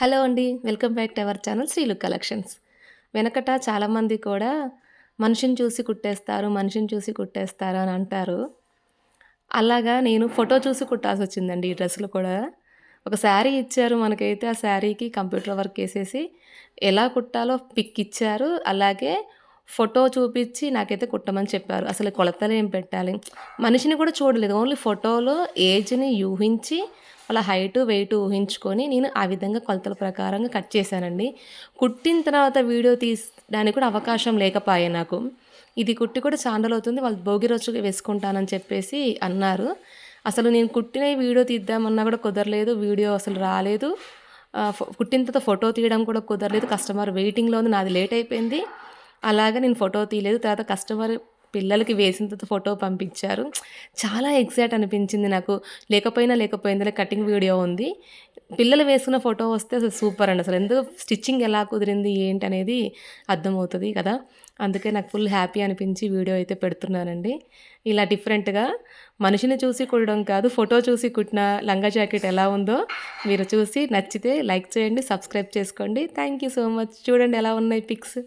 Hello అండి welcome back to our channel Srilook collections. వెనకట చాలామంది కూడా మనిషిని చూసి కుట్టేస్తారు మనిషిని చూసి కుట్టేస్తారు అని అంటారు. అలాగా నేను ఫోటో చూసి కుట్టాల్సి వచ్చిందండి ఈ డ్రెస్సులు కూడా. ఒక శారీ ఇచ్చారు మనకైతే ఆ శారీకి కంప్యూటర్ వర్క్ వేసేసి ఎలా కుట్టాలో పిక్ ఇచ్చారు. అలాగే ఫోటో చూపించి నాకైతే కుట్టమని చెప్పారు. అసలు కొలతలు ఏం పెట్టాలి? మనిషిని కూడా చూడలేదు. ఓన్లీ ఫోటోలో ఏజ్ని ఊహించి వాళ్ళ హైటు వెయిట్ ఊహించుకొని నేను ఆ విధంగా కొలతల ప్రకారంగా కట్ చేశానండి. కుట్టిన తర్వాత వీడియో తీసడానికి కూడా అవకాశం లేకపోయే నాకు. ఇది కుట్టి కూడా చాండల్ అవుతుంది. వాళ్ళు భోగి రోజు వేసుకుంటానని చెప్పేసి అన్నారు. అసలు నేను కుట్టిన వీడియో తీద్దామన్నా కూడా కుదరలేదు. వీడియో అసలు రాలేదు. కుట్టిన తర్వాత ఫోటో తీయడం కూడా కుదరలేదు. కస్టమర్ వెయిటింగ్లో ఉంది. నాది లేట్ అయిపోయింది. అలాగా నేను ఫోటో తీయలేదు. తర్వాత కస్టమర్ పిల్లలకి వేసిన తర్వాత ఫోటో పంపించారు. చాలా ఎగ్జాక్ట్ అనిపించింది నాకు. లేకపోయినా లేకపోయిందిలే కటింగ్ వీడియో ఉంది. పిల్లలు వేసుకున్న ఫోటో వస్తే అసలు సూపర్ అండి. అసలు ఎందుకు స్టిచ్చింగ్ ఎలా కుదిరింది ఏంటి అనేది అర్థమవుతుంది కదా. అందుకే నాకు ఫుల్ హ్యాపీ అనిపించి వీడియో అయితే పెడుతున్నానండి. ఇలా డిఫరెంట్గా మనిషిని చూసి కుట్టడం కాదు ఫోటో చూసి కుట్టిన లంగా జాకెట్ ఎలా ఉందో మీరు చూసి నచ్చితే లైక్ చేయండి సబ్స్క్రైబ్ చేసుకోండి. Thank you so much. చూడండి ఎలా ఉన్నాయి పిక్స్.